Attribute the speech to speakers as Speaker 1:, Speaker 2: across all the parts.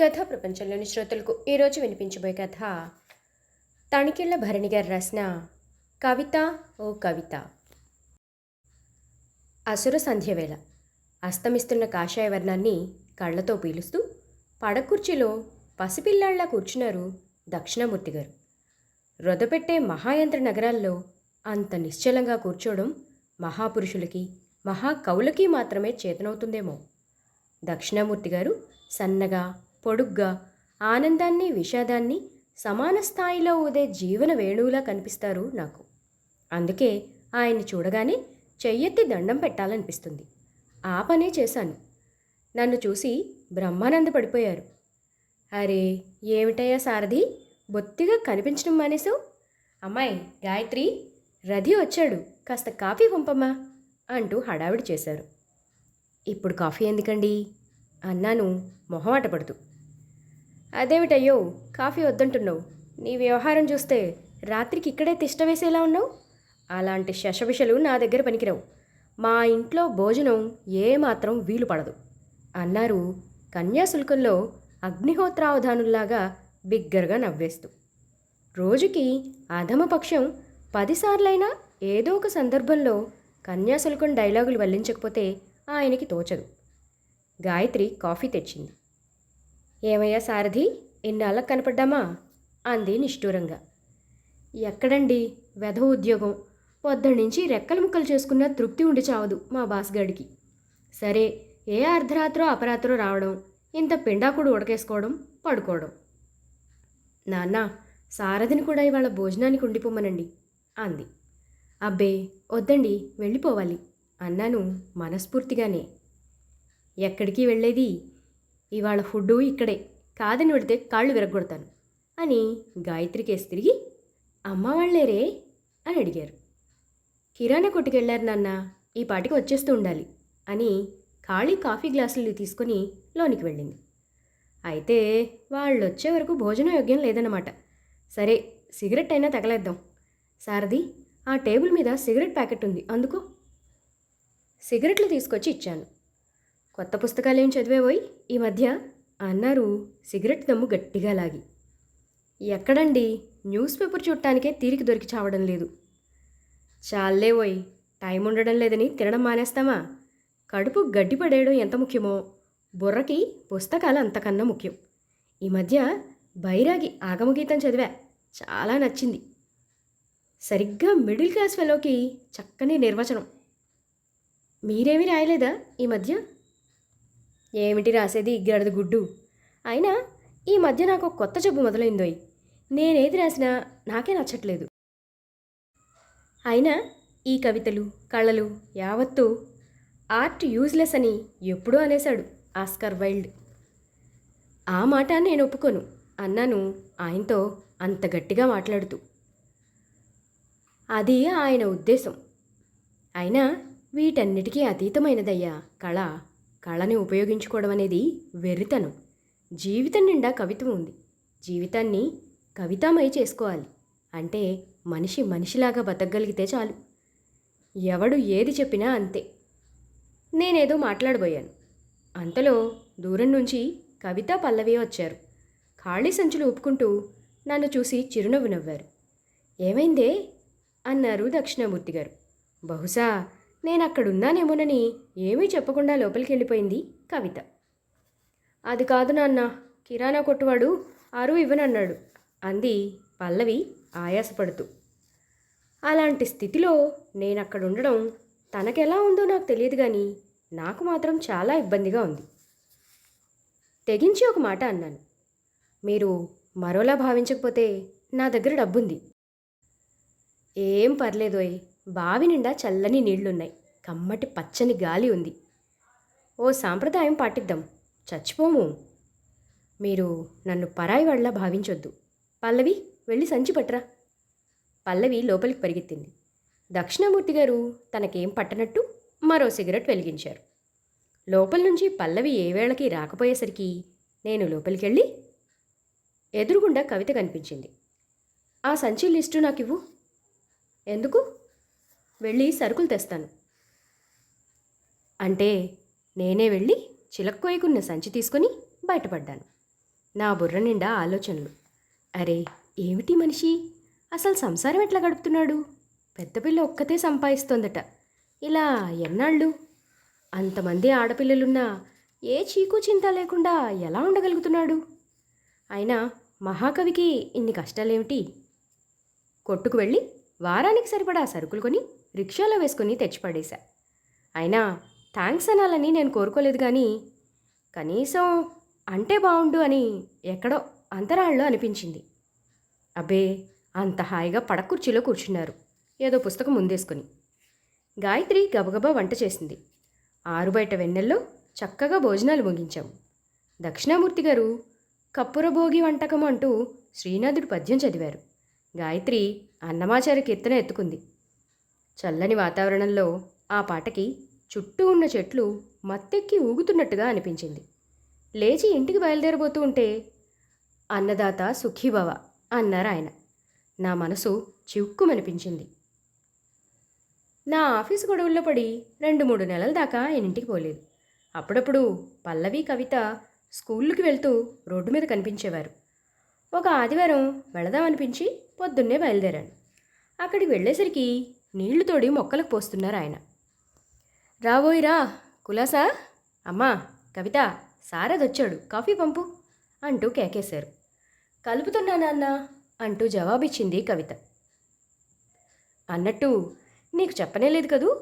Speaker 1: కథా ప్రపంచంలోని శ్రోతలకు ఈరోజు వినిపించబోయే కథ తణికెళ్ళ భరణి గారు రాసిన కవిత ఓ కవిత. అసుర సంధ్యవేళ అస్తమిస్తున్న కాషాయ వర్ణాన్ని కళ్ళతో పీలుస్తూ పడకుర్చీలో పసిపిల్లాళ్ళా కూర్చున్నారు దక్షిణామూర్తి గారు. రొదపెట్టే మహాయంత్ర నగరాల్లో అంత నిశ్చలంగా కూర్చోవడం మహాపురుషులకి మహాకవులకి మాత్రమే చేతనవుతుందేమో. దక్షిణామూర్తి గారు సన్నగా పొడుగ్గా ఆనందాన్ని విషాదాన్ని సమాన స్థాయిలో ఊదే జీవన వేణువులా కనిపిస్తారు నాకు. అందుకే ఆయన్ని చూడగానే చెయ్యెత్తి దండం పెట్టాలనిపిస్తుంది. ఆ పనే చేశాను. నన్ను చూసి బ్రహ్మానంద పడిపోయారు అరే ఏమిటయ్యా సారథి బొత్తిగా కనిపించడం మానేసావు అమ్మాయి గాయత్రి రథి వచ్చాడు. కాస్త కాఫీ పంపమ్మా అంటూ హడావిడి చేశారు. ఇప్పుడు కాఫీ ఎందుకండి? అన్నాను మొహం అటపడుతూ అదేమిటయ్యో కాఫీ వద్దంటున్నావు. నీ వ్యవహారం చూస్తే రాత్రికి ఇక్కడే తిష్ట వేసేలా ఉన్నావు? అలాంటి శశవిషలు నా దగ్గర పనికిరావు. మా ఇంట్లో భోజనం ఏమాత్రం వీలు పడదు. అన్నారు కన్యాశుల్కంలో అగ్నిహోత్రావధానుల్లాగా బిగ్గరగా నవ్వేస్తూ. రోజుకి అధమపక్షం పదిసార్లైనా ఏదో ఒక సందర్భంలో కన్యాశుల్కం డైలాగులు వల్లించకపోతే ఆయనకి తోచదు. గాయత్రి కాఫీ తెచ్చింది. ఏమయ్యా సారథి ఎన్నాళ్ళకు కనపడ్డామా? అంది నిష్ఠూరంగా. ఎక్కడండి? వెధ ఉద్యోగం. పొద్దునుంచి రెక్కలు ముక్కలు చేసుకున్న తృప్తి ఉండి చావదు మా బాస్గాడికి సరే ఏ అర్ధరాత్రో అపరాత్రో రావడం ఇంత పిండాకుడు ఉడకేసుకోవడం పడుకోవడం. నాన్న సారథిని కూడా ఇవాళ భోజనానికి ఉండిపోమ్మనండి అంది. అబ్బే వద్దండి వెళ్ళిపోవాలి అన్నాను మనస్ఫూర్తిగానే. ఎక్కడికి వెళ్ళేది? ఇవాళ ఫుడ్డు ఇక్కడే. కాదని పెడితే కాళ్ళు విరగొడతాను అని గాయత్రికేసి తిరిగి అమ్మ వాళ్ళేరే? అని అడిగారు. కిరాణా కొట్టుకెళ్ళారు నాన్న ఈ పాటికి వచ్చేస్తూ ఉండాలి అని ఖాళీ కాఫీ గ్లాసులు తీసుకొని లోనికి వెళ్ళింది. అయితే వాళ్ళు వచ్చే వరకు భోజన యోగ్యం లేదన్నమాట. సరే సిగరెట్ అయినా తగలేద్దాం. సారథి ఆ టేబుల్ మీద సిగరెట్ ప్యాకెట్ ఉంది అందుకో. సిగరెట్లు తీసుకొచ్చి ఇచ్చాను. కొత్త పుస్తకాలేం చదివేవోయ్? ఈ మధ్య? అన్నారు సిగరెట్ దమ్ము గట్టిగా లాగి. ఎక్కడండి? న్యూస్ పేపర్ చూడటానికే తీరిక దొరికి చావడం లేదు. చాలేవోయ్ టైం ఉండడం లేదని తినడం మానేస్తామా? కడుపు గడ్డి పడేయడం ఎంత ముఖ్యమో? బుర్రకి పుస్తకాలు అంతకన్నా ముఖ్యం. ఈ మధ్య బైరాగి ఆగమగీతం చదివా. చాలా నచ్చింది. సరిగ్గా మిడిల్ క్లాస్ ఫెలోకి చక్కని నిర్వచనం. మీరేమీ రాయలేదా ఈ మధ్య? ఏమిటి రాసేది గడద గుడ్డు? అయినా ఈ మధ్య నాకు కొత్త జబ్బు మొదలైందోయ్. నేనేది రాసినా నాకే నచ్చట్లేదు. అయినా ఈ కవితలు కళలు యావత్తూ ఆర్ట్ యూజ్లెస్ అని ఎప్పుడూ అనేశాడు ఆస్కర్ వైల్డ్. ఆ మాట నేను ఒప్పుకోను అన్నాను ఆయనతో అంత గట్టిగా మాట్లాడుతూ. అది ఆయన ఉద్దేశం. అయినా వీటన్నిటికీ అతీతమైనదయ్యా కళ. కళని ఉపయోగించుకోవడం అనేది వెర్రితనం. జీవితం నిండా కవిత్వం ఉంది. జీవితాన్ని కవితామై చేసుకోవాలి. అంటే మనిషి మనిషిలాగా బతకగలిగితే చాలు. ఎవడు ఏది చెప్పినా అంతే. నేనేదో మాట్లాడబోయాను. అంతలో దూరం నుంచి కవిత పల్లవి వచ్చారు. ఖాళీ సంచులు ఊపుకుంటూ నన్ను చూసి చిరునవ్వు నవ్వారు. ఏమైందే? అన్నారు దక్షిణామూర్తి గారు బహుశా నేను అక్కడున్నానేమోనని ఏమీ చెప్పకుండా లోపలికి వెళ్ళిపోయింది కవిత. అది కాదు నాన్న కిరాణా కొట్టువాడు అరువు ఇవ్వనన్నాడు అంది పల్లవి ఆయాసపడుతూ. అలాంటి స్థితిలో నేను అక్కడ ఉండడం తనకెలా ఉందో నాకు తెలియదు కానీ నాకు మాత్రం చాలా ఇబ్బందిగా ఉంది. తెగించి ఒక మాట అన్నాను మీరు మరోలా భావించకపోతే నా దగ్గర డబ్బుంది. ఏం పర్లేదోయ్ బావి నిండా చల్లని నీళ్ళున్నాయి. కమ్మటి పచ్చని గాలి ఉంది. ఓ సాంప్రదాయం పాటిద్దాం. చచ్చిపోము. మీరు నన్ను పరాయి వాళ్ళ భావించొద్దు. పల్లవి వెళ్ళి సంచి పట్రా పల్లవి లోపలికి పరిగెత్తింది. దక్షిణామూర్తి గారు తనకేం పట్టనట్టు మరో సిగరెట్ వెలిగించారు. లోపల నుంచి పల్లవి ఏ వేళకి రాకపోయేసరికి నేను లోపలికెళ్ళి ఎదురుగుండా కవిత కనిపించింది. ఆ సంచి లిస్టు నాకు ఇవ్వు ఎందుకు? వెళ్ళి సరుకులు తెస్తాను. అంటే నేనే వెళ్ళి చిలక్కోయకున్న సంచి తీసుకొని బయటపడ్డాను. నా బుర్ర నిండా ఆలోచనలు. అరే ఏమిటి మనిషి? అసలు సంసారం ఎట్లా గడుపుతున్నాడు? పెద్ద పిల్ల ఒక్కతే సంపాదిస్తోందట. ఇలా ఎన్నాళ్ళు? అంతమంది ఆడపిల్లలున్నా ఏ చీకు చింత లేకుండా ఎలా ఉండగలుగుతున్నాడు? అయినా మహాకవికి ఇన్ని కష్టాలేమిటి? కొట్టుకు వెళ్ళి వారానికి సరిపడా సరుకులు కొని రిక్షాలో వేసుకుని తెచ్చిపడేశా. అయినా థ్యాంక్స్ అనాలని నేను కోరుకోలేదు కానీ కనీసం అంటే బాగుండు అని ఎక్కడో అంతరాళ్ళలో అనిపించింది. అబ్బే అంత హాయిగా పడకుర్చీలో కూర్చున్నారు. ఏదో పుస్తకం ముందేసుకొని. గాయత్రి గబగబా వంట చేసింది. ఆరు బయట వెన్నెల్లో చక్కగా భోజనాలు ముగించాం. దక్షిణామూర్తి గారు కప్పురభోగి వంటకం అంటూ శ్రీనాథుడు పద్యం చదివారు. గాయత్రి అన్నమాచారి కీర్తన ఎత్తుకుంది. చల్లని వాతావరణంలో ఆ పాటకి చుట్టూ ఉన్న చెట్లు మత్తెక్కి ఊగుతున్నట్టుగా అనిపించింది. లేచి ఇంటికి బయలుదేరబోతూ ఉంటే అన్నదాత సుఖీభవ అన్నారు ఆయన. నా మనసు చిక్కుమనిపించింది నా ఆఫీసు గొడవల్లో పడి రెండు మూడు నెలల దాకా ఆయన ఇంటికి పోలేదు. అప్పుడప్పుడు పల్లవి కవిత స్కూళ్ళకి వెళ్తూ రోడ్డు మీద కనిపించేవారు. ఒక ఆదివారం వెళదామనిపించి పొద్దున్నే బయలుదేరాను. అక్కడికి వెళ్ళేసరికి నీళ్ళు తోడి మొక్కలకు పోస్తున్నారు ఆయన రాబోయిరా కులాసా? అమ్మా కవిత సారదొచ్చాడు కాఫీ పంపు అంటూ కేకేశారు. కలుపుతున్నా నాన్న అంటూ జవాబిచ్చింది కవిత. అన్నట్టు నీకు చెప్పనే లేదు కదూ?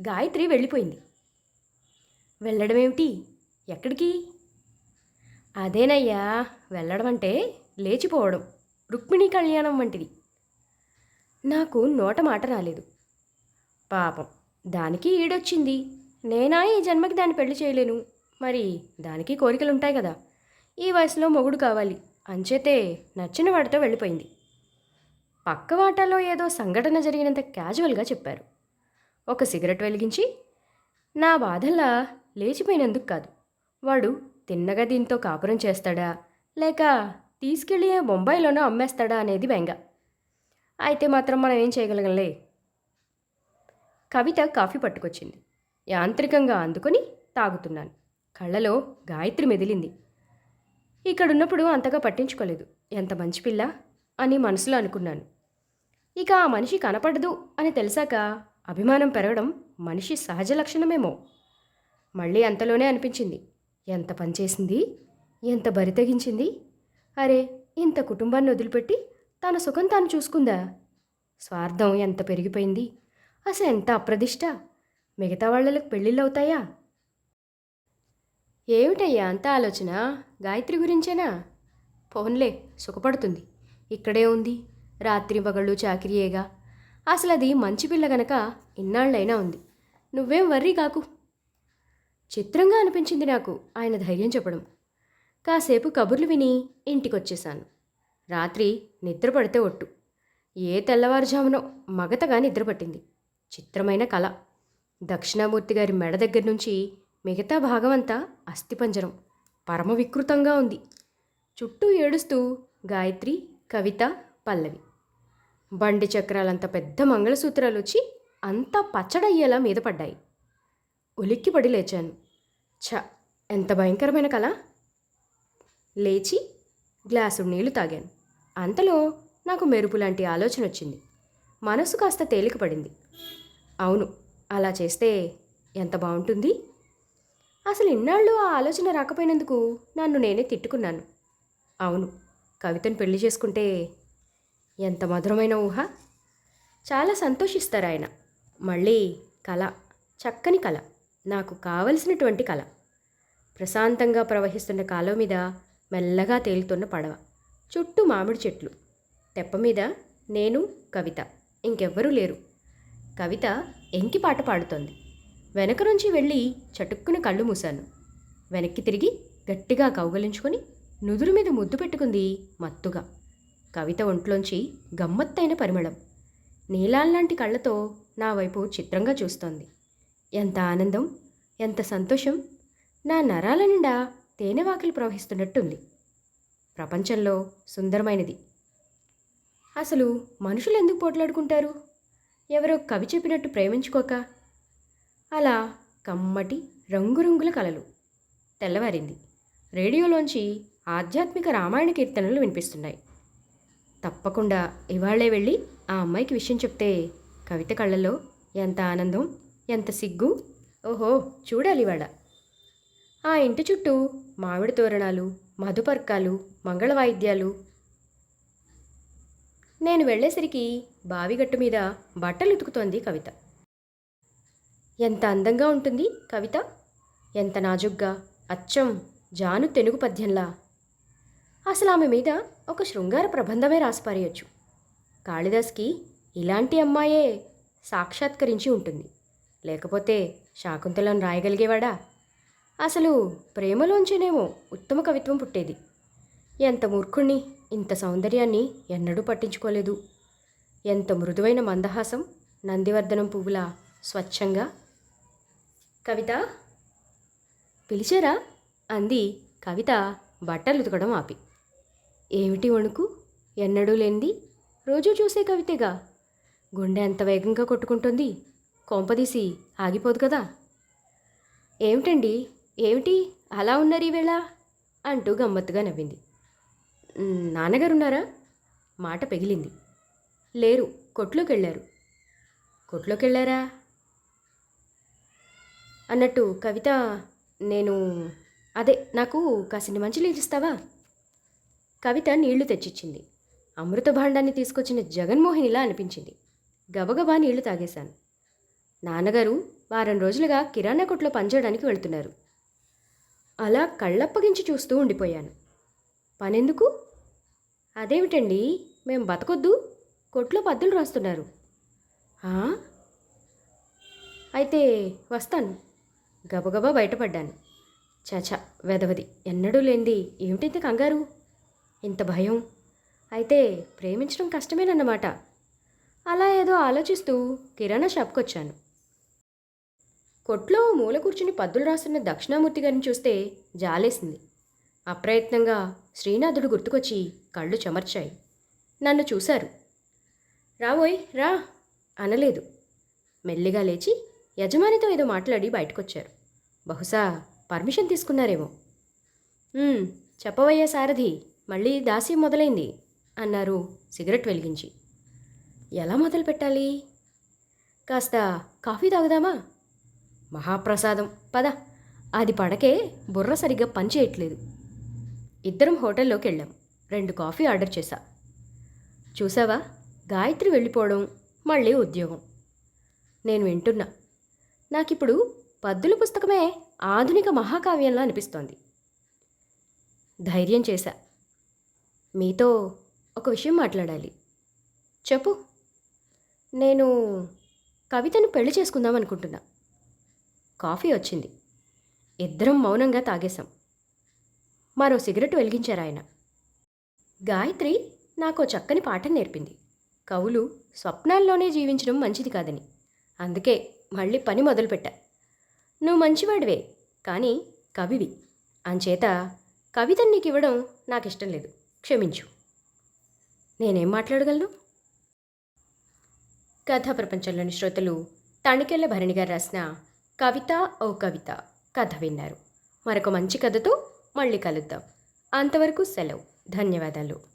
Speaker 1: గాయత్రి వెళ్ళిపోయింది. వెళ్ళడమేమిటి? ఎక్కడికి? అదేనయ్యా వెళ్ళడం అంటే లేచిపోవడం రుక్మిణీ కళ్యాణం వంటిది. నాకు నోట మాట రాలేదు. పాపం. దానికి ఈడొచ్చింది. నేనా ఈ జన్మకి దాన్ని పెళ్ళి చేయలేను. మరి దానికి కోరికలు ఉంటాయి కదా. ఈ వయసులో మొగుడు కావాలి. అంచేతే నచ్చిన వాడితో వెళ్ళిపోయింది. పక్క వాటాలో ఏదో సంఘటన జరిగినంత క్యాజువల్గా చెప్పారు. ఒక సిగరెట్ వెలిగించి నా బాధల్లా లేచిపోయినందుకు కాదు. వాడు తిన్నగా దీంతో కాపురం చేస్తాడా? లేక తీసుకెళ్ళి బొంబాయిలోనో అమ్మేస్తాడా? అనేది బెంగ. అయితే మాత్రం మనం ఏం చేయగలగంలే? కవిత కాఫీ పట్టుకొచ్చింది. యాంత్రికంగా అందుకొని తాగుతున్నాను. కళ్ళలో గాయత్రి మెదిలింది. ఇక్కడున్నప్పుడు అంతగా పట్టించుకోలేదు. ఎంత మంచి పిల్ల అని మనసులో అనుకున్నాను. ఇక ఆ మనిషి కనపడదు అని తెలిసాక అభిమానం పెరగడం మనిషి సహజ లక్షణమేమో. మళ్ళీ అంతలోనే అనిపించింది. ఎంత పనిచేసింది ఎంత బరి తెగించింది? అరే ఇంత కుటుంబాన్ని వదిలిపెట్టి తన సుఖం తాను చూసుకుందా? స్వార్థం ఎంత పెరిగిపోయింది? అసలు ఎంత అప్రదిష్ట? మిగతా వాళ్ళకి పెళ్ళిళ్ళు అవుతాయా ఏమిటయ్యా అంత ఆలోచన? గాయత్రి గురించేనా? పోన్లే సుఖపడుతుంది. ఇక్కడే ఉంది. రాత్రి పగళ్ళు చాకిరియేగా. అసలు అది మంచి పిల్ల గనక ఇన్నాళ్ళైనా ఉంది. నువ్వేం వర్రీ కాకు. చిత్రంగా అనిపించింది నాకు ఆయన ధైర్యం చెప్పడం. కాసేపు కబుర్లు విని ఇంటికొచ్చేశాను. రాత్రి నిద్ర పడితే ఒట్టు. ఏ తెల్లవారుజామునో మగతగా నిద్రపట్టింది. చిత్రమైన కళ. దక్షిణామూర్తి గారి మెడ దగ్గర నుంచి మిగతా భాగమంతా అస్థిపంజరం. పరమ వికృతంగా ఉంది. చుట్టూ ఏడుస్తూ గాయత్రి కవిత పల్లవి. బండి చక్రాలంత పెద్ద మంగళసూత్రాలు వచ్చి అంతా పచ్చడయ్యేలా మీద పడ్డాయి. ఉలిక్కిపడి లేచాను. ఛ! ఎంత భయంకరమైన కళ! లేచి గ్లాసు నీళ్ళు తాగాను. అంతలో నాకు మెరుపు లాంటి ఆలోచన వచ్చింది మనసు కాస్త తేలికపడింది. అవును అలా చేస్తే ఎంత బాగుంటుంది అసలు ఇన్నాళ్ళు ఆ ఆలోచన రాకపోయినందుకు నన్ను నేనే తిట్టుకున్నాను. అవును కవితను పెళ్ళి చేసుకుంటే ఎంత మధురమైన ఊహ? చాలా సంతోషిస్తారు ఆయన. మళ్ళీ కళ చక్కని కళ నాకు కావలసినటువంటి కళ ప్రశాంతంగా ప్రవహిస్తున్న కాలువ మీద మెల్లగా తేలుతున్న పడవ. చుట్టూ మామిడి చెట్లు. తెప్ప మీద నేను కవిత. ఇంకెవ్వరూ లేరు. కవిత ఎంకి పాట పాడుతోంది. వెనక నుంచి వెళ్ళి చటుక్కున కళ్ళు మూశాను. వెనక్కి తిరిగి గట్టిగా కౌగలించుకొని నుదురు మీద ముద్దు పెట్టుకుంది మత్తుగా. కవిత ఒంట్లోంచి గమ్మత్తైన పరిమళం. నీలాల్లాంటి కళ్ళతో నా వైపు చిత్రంగా చూస్తోంది. ఎంత ఆనందం ఎంత సంతోషం. నా నరాల నిండా తేనెవాకిలు ప్రవహిస్తున్నట్టుంది. ప్రపంచంలో సుందరమైనది. అసలు మనుషులు ఎందుకు పోట్లాడుకుంటారు? ఎవరో కవి చెప్పినట్టు ప్రేమించుకోక? అలా కమ్మటి రంగురంగుల కలలు తెల్లవారింది. రేడియోలోంచి ఆధ్యాత్మిక రామాయణ కీర్తనలు వినిపిస్తున్నాయి. తప్పకుండా ఇవాళే వెళ్ళి ఆ అమ్మాయికి విషయం చెప్తే కవిత కళ్ళల్లో ఎంత ఆనందం ఎంత సిగ్గు? ఓహో చూడాలి ఇవాళ. ఆ ఇంటి చుట్టూ మామిడి తోరణాలు మధుపర్కాలు మంగళ వాయిద్యాలు నేను వెళ్ళేసరికి బావిగట్టు మీద బట్టలు ఉతుకుతోంది కవిత. ఎంత అందంగా ఉంటుంది కవిత. ఎంత నాజుగ్గా అచ్చం జాను తెనుగు పద్యంలా. అసలు ఆమె మీద ఒక శృంగార ప్రబంధమే రాసిపారేయచ్చు కాళిదాస్కి ఇలాంటి అమ్మాయే సాక్షాత్కరించి ఉంటుంది. లేకపోతే శాకుంతలం రాయగలిగేవాడా? అసలు ప్రేమలోంచేనేమో ఉత్తమ కవిత్వం పుట్టేది. ఎంత మూర్ఖుణ్ణి. ఇంత సౌందర్యాన్ని ఎన్నడూ పట్టించుకోలేదు. ఎంత మృదువైన మందహాసం నందివర్ధనం పువ్వులా స్వచ్ఛంగా. కవిత? పిలిచారా? అంది కవిత బట్టలు ఉతకడం ఆపి. ఏమిటి వణుకు? ఎన్నడూ లేనిది. రోజూ చూసే కవితేగా. గుండె ఎంత వేగంగా కొట్టుకుంటుంది. కొంపదీసి ఆగిపోదు కదా. ఏమిటండి? ఏమిటి? అలా ఉన్నారు ఈవేళ? అంటూ గమ్మత్తుగా నవ్వింది. నాన్నగారు నాన్నగారున్నారా? మాట పెగిలింది. లేరు కొట్లోకి వెళ్ళారు కొట్లోకి వెళ్ళారా అన్నట్టు కవిత నేను అదే నాకు కాసిని మంచి నీళ్ళు ఇస్తావా? కవిత నీళ్ళు తెచ్చిచ్చింది. అమృత భాండాన్ని తీసుకొచ్చిన జగన్మోహినిలా అనిపించింది. గబగబా నీళ్ళు తాగేశాను. నాన్నగారు వారం రోజులుగా కిరాణా కొట్లో పనిచేయడానికి వెళ్తున్నారు. అలా కళ్ళప్పగించి చూస్తూ ఉండిపోయాను. పనెందుకు? అదేమిటండి? మేము బతకొద్దు. కొట్లో పద్దులు రాస్తున్నారు. అయితే వస్తాను. గబగబా బయటపడ్డాను. చచా వెదవది ఎన్నడూ లేనిది ఏమిటింత కంగారు? ఇంత భయం? అయితే ప్రేమించడం కష్టమేనన్నమాట. అలా ఏదో ఆలోచిస్తూ కిరాణా షాప్కి వచ్చాను కొట్లో మూల కూర్చుని పద్దులు రాస్తున్న దక్షిణామూర్తి గారిని చూస్తే జాలేసింది. అప్రయత్నంగా శ్రీనాథుడు గుర్తుకొచ్చి కళ్ళు చెమర్చాయి. నన్ను చూశారు. రావోయ్ రా. అనలేదు. మెల్లిగా లేచి యజమానితో ఏదో మాట్లాడి బయటకొచ్చారు. బహుశా పర్మిషన్ తీసుకున్నారేమో. చెప్పవయ్యా సారథి మళ్ళీ దాస్యం మొదలైంది అన్నారు సిగరెట్ వెలిగించి. ఎలా మొదలు పెట్టాలి? కాస్త కాఫీ తాగుదామా? మహాప్రసాదం పద. అది పడకే బుర్ర సరిగ్గా పనిచేయట్లేదు. ఇద్దరం హోటల్లోకి వెళ్ళాం. రెండు కాఫీ ఆర్డర్ చేశా. చూసావా గాయత్రి వెళ్ళిపోవడం మళ్ళీ ఉద్యోగం. నేను వింటున్నా. నాకిప్పుడు పద్దుల పుస్తకమే ఆధునిక మహాకావ్యంలా అనిపిస్తోంది. ధైర్యం చేశా. మీతో ఒక విషయం మాట్లాడాలి. చెప్పు. నేను కవితను పెళ్ళి చేసుకుందాం అనుకుంటున్నా. కాఫీ వచ్చింది. ఇద్దరం మౌనంగా తాగేశాం. మరో సిగరెట్ వెలిగించారు ఆయన గాయత్రి నాకు చక్కని పాఠం నేర్పింది. కవులు స్వప్నాల్లోనే జీవించడం మంచిది కాదని. అందుకే మళ్ళీ పని మొదలుపెట్టా. నువ్వు మంచివాడివే కానీ కవివి. అంచేత కవితను నీకు ఇవ్వడం నాకు ఇష్టం లేదు. క్షమించు. నేనేం మాట్లాడగలను? కథా ప్రపంచంలోని శ్రోతలు తణికెళ్ళ భరణి గారు రాసిన కవిత ఓ కవిత కథ విన్నారు. మరొక మంచి కథతో మళ్ళీ కలుద్దాం. అంతవరకు సెలవు. ధన్యవాదాలు.